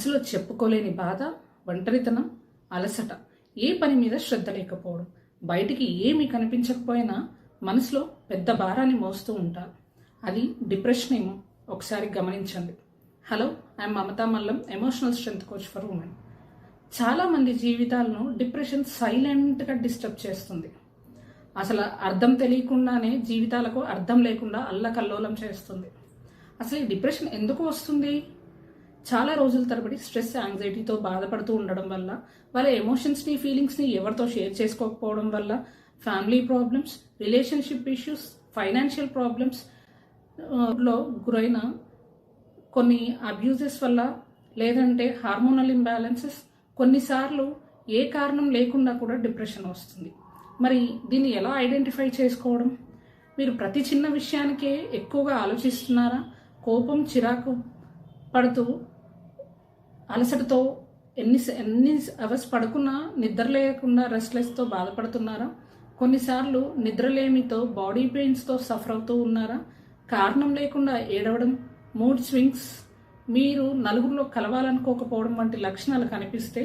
మనసులో చెప్పుకోలేని బాధ ఒంటరితనం అలసట. ఏ పని మీద శ్రద్ధ లేకపోవడం. బయటికి ఏమీ కనిపించకపోయినా మనసులో పెద్ద భారాన్ని మోస్తూ ఉంటారు అది డిప్రెషన్ ఏమో. ఒకసారి గమనించండి. Hello I'm Mamata Mallam emotional strength coach for women. చాలామంది జీవితాలను డిప్రెషన్ సైలెంట్గా డిస్టర్బ్ చేస్తుంది. అసలు అర్థం తెలియకుండానే జీవితాలకు అర్థం లేకుండా అల్లకల్లోలం చేస్తుంది. అసలు ఈ డిప్రెషన్ ఎందుకు వస్తుంది? చాలా రోజుల తరబడి స్ట్రెస్ యాంగ్జైటీతో బాధపడుతూ ఉండడం వల్ల వాళ్ళ ఎమోషన్స్ని ఫీలింగ్స్ని ఎవరితో షేర్ చేసుకోకపోవడం వల్ల family problems relationship issues financial ప్రాబ్లమ్స్లో గురైన కొన్ని అబ్యూజెస్ వల్ల లేదంటే హార్మోనల్ ఇంబ్యాలెన్సెస్ కొన్నిసార్లు ఏ కారణం లేకుండా కూడా డిప్రెషన్ వస్తుంది. మరి దీన్ని ఎలా ఐడెంటిఫై చేసుకోవడం? మీరు ప్రతి చిన్న విషయానికే ఎక్కువగా ఆలోచిస్తున్నారా? కోపం చిరాకు పడుతూ అలసటతో ఎన్ని ఎన్ని అవర్స్ పడుకున్నా నిద్ర లేకుండా రెస్ట్లెస్తో బాధపడుతున్నారా? కొన్నిసార్లు నిద్రలేమితో బాడీ పెయిన్స్తో సఫర్ అవుతూ ఉన్నారా? కారణం లేకుండా ఏడవడం మూడ్ స్వింగ్స్ మీరు నలుగురిలో కలవాలనుకోకపోవడం వంటి లక్షణాలు కనిపిస్తే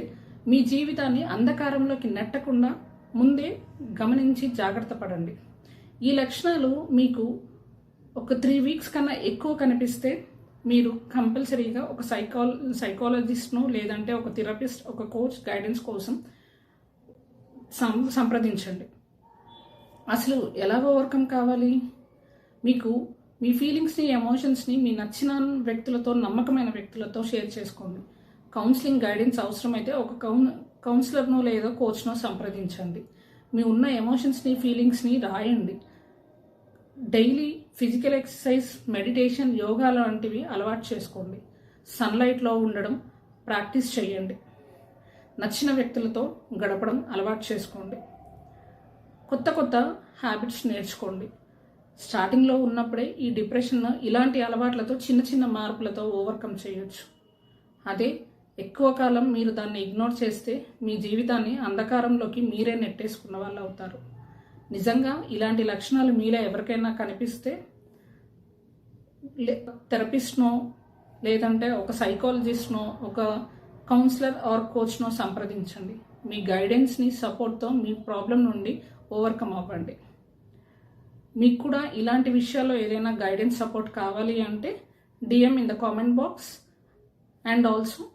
మీ జీవితాన్ని అంధకారంలోకి నెట్టకుండా ముందే గమనించి జాగ్రత్త పడండి. ఈ లక్షణాలు మీకు ఒక త్రీ వీక్స్ కన్నా ఎక్కువ కనిపిస్తే మీరు కంపల్సరీగా ఒక సైకాల్ సైకాలజిస్ట్ను లేదంటే ఒక థెరపిస్ట్ ఒక కోచ్ గైడెన్స్ కోసం సం సంప్రదించండి. అసలు ఎలా ఓవర్కమ్ కావాలి? మీకు మీ ఫీలింగ్స్ని ఎమోషన్స్ని మీ నచ్చిన వ్యక్తులతో నమ్మకమైన వ్యక్తులతో షేర్ చేసుకోండి. కౌన్సిలింగ్ గైడెన్స్ అవసరమైతే ఒక కౌన్ కౌన్సిలర్ను లేదా కోచ్నో సంప్రదించండి. మీ ఉన్న ఎమోషన్స్ని ఫీలింగ్స్ని రాయండి. Daily physical exercise meditation yoga లాంటివి అలవాటు చేసుకోండి. సన్లైట్లో ఉండడం ప్రాక్టీస్ చేయండి. నచ్చిన వ్యక్తులతో గడపడం అలవాటు చేసుకోండి. కొత్త కొత్త హ్యాబిట్స్ నేర్చుకోండి. స్టార్టింగ్లో ఉన్నప్పుడే ఈ డిప్రెషన్ ఇలాంటి అలవాట్లతో చిన్న చిన్న మార్పులతో ఓవర్కమ్ చేయొచ్చు. అదే ఎక్కువ కాలం మీరు దాన్ని ఇగ్నోర్ చేస్తే మీ జీవితాన్ని అంధకారంలోకి మీరే నెట్టేసుకున్న వాళ్ళు అవుతారు నిజంగా ఇలాంటి లక్షణాలు మీలో ఎవరికైనా కనిపిస్తే థెరపిస్ట్నో లేదంటే ఒక సైకాలజిస్ట్నో ఒక కౌన్సిలర్ ఆర్ కోచ్నో సంప్రదించండి. మీ గైడెన్స్ని సపోర్ట్తో మీ ప్రాబ్లం నుండి ఓవర్కమ్ అవ్వండి. మీకు కూడా ఇలాంటి విషయాల్లో ఏదైనా గైడెన్స్ సపోర్ట్ కావాలి అంటే DM in the comment box and also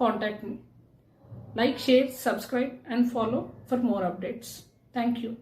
contact me. Like share subscribe and follow for more updates. Thank you.